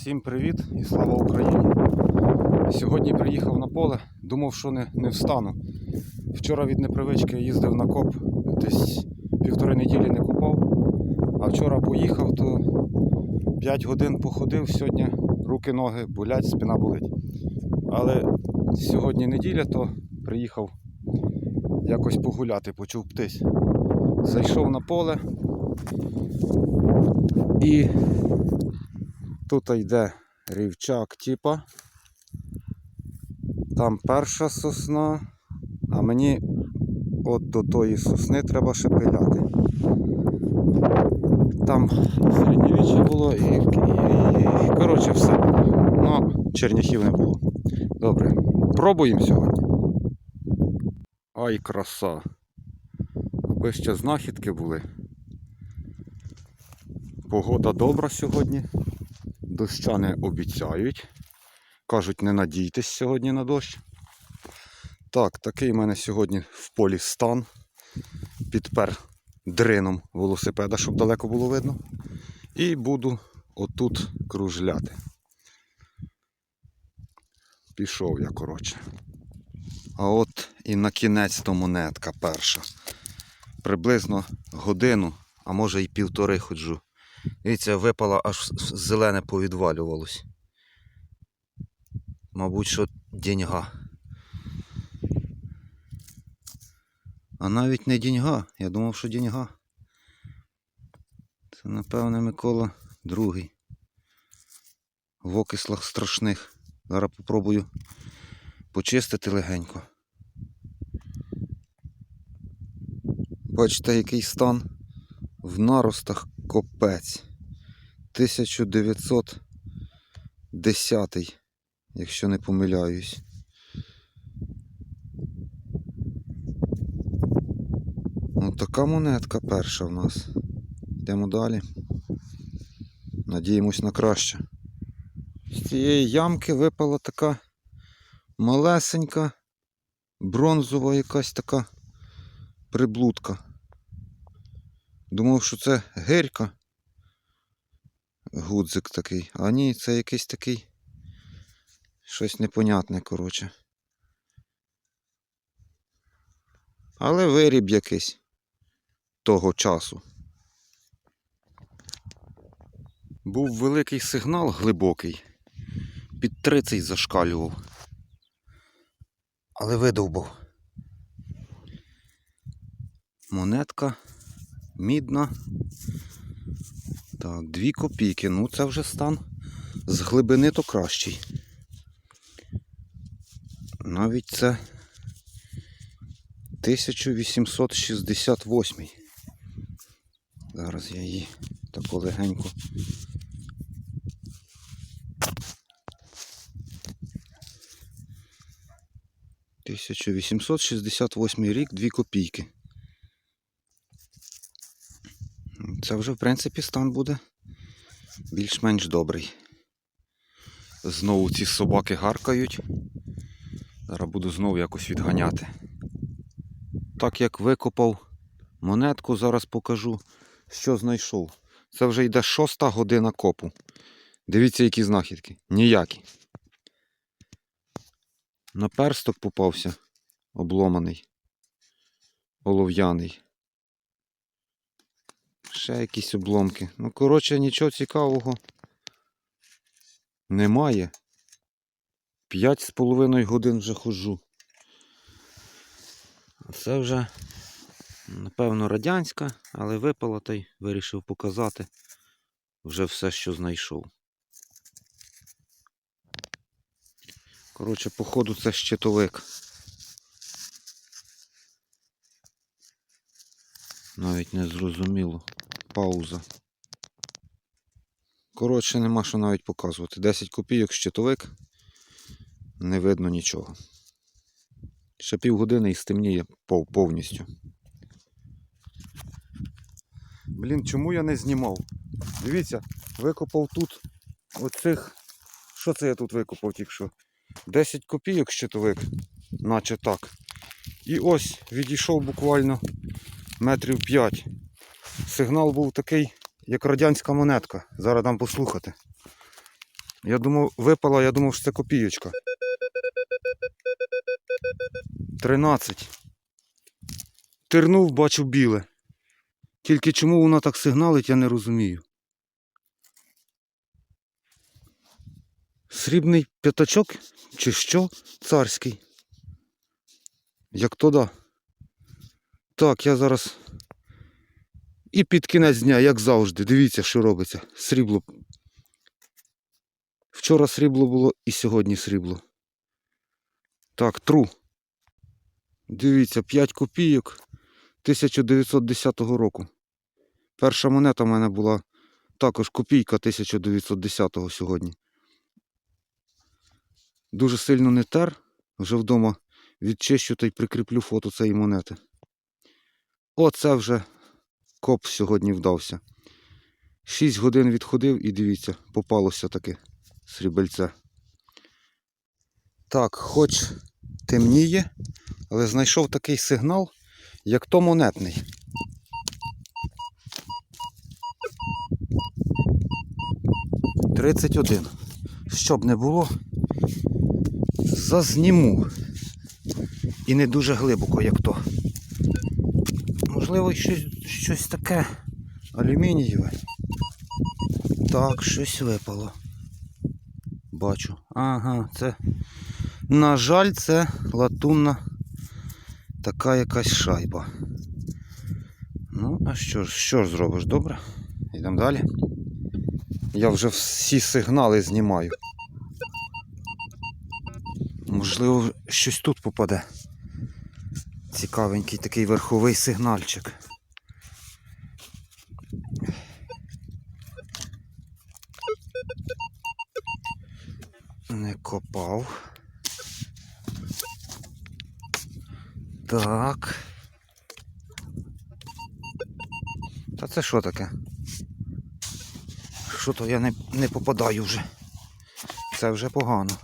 Всім привіт і слава Україні! Сьогодні приїхав на поле, думав, що не, не встану. Вчора від непривички їздив на коп, десь півтори неділі не копав, а вчора поїхав, то 5 годин походив, сьогодні руки, ноги болять, спина болить. Але сьогодні неділя, то приїхав якось погуляти, почув птись. Зайшов на поле і Тут йде рівчак типа. Там перша сосна, а мені от до тої сосни треба ще пиляти. Там середньовіччя було і, і, і коротше все було. Ну, черняхів не було. Добре, пробуємо сьогодні. Ай, краса. Аби ще знахідки були. Погода добра сьогодні. Доща не обіцяють. Кажуть, не надійтесь сьогодні на дощ. Так, такий в мене сьогодні в полі стан. Підпер дрином велосипеда, щоб далеко було видно. І буду отут кружляти. Пішов я, коротше. А от і на кінець то монетка перша. Приблизно годину, а може і півтори ходжу. Дивіться, випала аж зелене повідвалювалось. Мабуть, що деньга. А навіть не деньга. Я думав, що деньга. Це, напевне, Микола другий. В окислах страшних. Зараз попробую почистити легенько. Бачите, який стан в наростах копець. 1910, якщо не помиляюсь. Ну, така монетка перша в нас. Йдемо далі. Надіємось на краще. З цієї ямки випала така малесенька, бронзова якась така приблудка. Думав, що це гирька. Гудзик такий. А ні, це якийсь такий. Щось непонятне, коротше. Але виріб якийсь того часу. Був великий сигнал глибокий. Під 30 зашкалював. Але видовбав. Монетка мідна. Так, 2 копійки. Ну це вже стан з глибини то кращий. Навіть це 1868. Зараз я її таку легенько. Тисяча вісімсот шістдесят восьмий рік, дві копійки. Це вже, в принципі, стан буде більш-менш добрий. Знову ці собаки гаркають. Зараз буду знову якось відганяти. Так як викопав монетку, зараз покажу, що знайшов. Це вже йде шоста година копу. Дивіться, які знахідки. Ніякі. На персток попався обломаний, олов'яний. Ще якісь обломки. Ну, коротше, нічого цікавого немає. П'ять з половиною годин вже ходжу. Це вже, напевно, радянська, але випала та й вирішив показати вже все, що знайшов. Коротше, походу, це щитовик. Навіть не зрозуміло. Пауза. Коротше, нема що навіть показувати. 10 копійок щитовик. Не видно нічого. Ще півгодини і стемніє повністю. Блін, чому я не знімав? Дивіться, викопав тут оцих. Що це я тут викопав тільки що? 10 копійок щитовик, наче так. І ось відійшов буквально метрів 5. Сигнал був такий, як радянська монетка. Зараз дам послухати. Я думав, випала, я думав, що це копійочка. 13. Тернув, бачу біле. Тільки чому вона так сигналить, я не розумію. Срібний п'ятачок чи що? Царський. Як то да. Так, я зараз. І під кінець дня, як завжди. Дивіться, що робиться. Срібло. Вчора срібло було і сьогодні срібло. Так, тру. Дивіться, 5 копійок 1910 року. Перша монета в мене була також копійка 1910 сьогодні. Дуже сильно не тер. Вже вдома відчищу та й прикріплю фото цієї монети. Оце вже коп сьогодні вдався. 6 годин відходив і дивіться, попалося таке срібельце. Так, хоч темніє, але знайшов такий сигнал, як то монетний. Тридцять один. Щоб не було, зазніму. І не дуже глибоко, як то. Можливо, щось, щось таке алюмінієве. Так, щось випало. Бачу. Ага, це. На жаль, це латунна така якась шайба. Ну, а що ж, що ж зробиш, добре? Йдемо далі. Я вже всі сигнали знімаю. Можливо, щось тут попаде. Цікавенький такий верховий сигнальчик. Не копав. Так. Та це що таке? Що то я не, не попадаю вже. Це вже погано.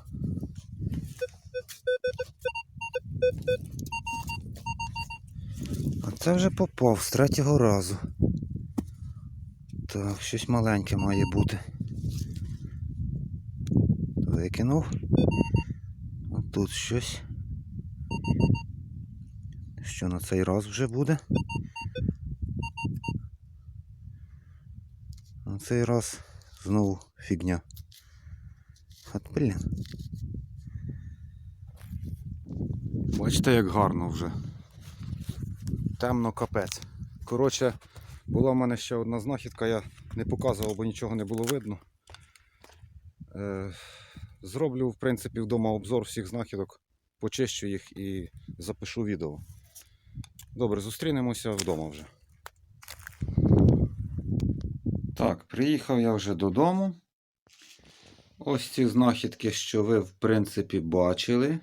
А це вже попав з третього разу. Так, щось маленьке має бути. Викинув. Тут щось. Що на цей раз вже буде? На цей раз знову фігня. От блін. Бачите, як гарно вже. Темно капець. Коротше, була в мене ще одна знахідка, я не показував, бо нічого не було видно. Е, зроблю, в принципі, вдома обзор всіх знахідок, почищу їх і запишу відео. Добре, зустрінемося вдома вже. Так, приїхав я вже додому. Ось ці знахідки, що ви, в принципі, бачили.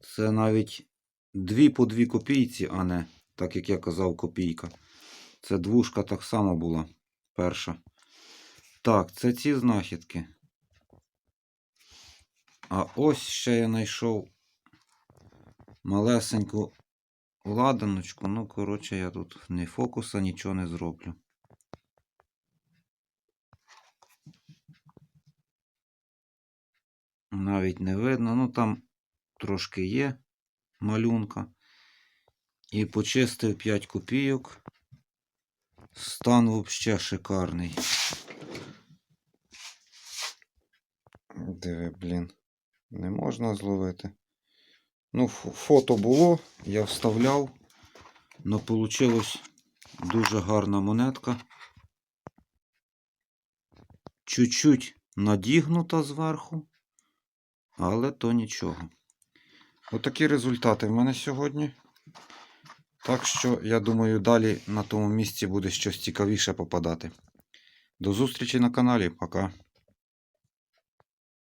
Це навіть дві по дві копійці, а не, так як я казав, копійка. Це двушка так само була перша. Так, це ці знахідки. А ось ще я знайшов малесеньку ладаночку. Ну, коротше, я тут ні фокуса, нічого не зроблю. Навіть не видно. Ну там трошки є малюнка. І почистив 5 копійок. Стан взагалі шикарний. Диви, блін. Не можна зловити. Ну, фото було, я вставляв. Но вийшло дуже гарна монетка. Чуть-чуть надігнута зверху, але то нічого. Отакі результати в мене сьогодні. Так що, я думаю, далі на тому місці буде щось цікавіше попадати. До зустрічі на каналі. Пока.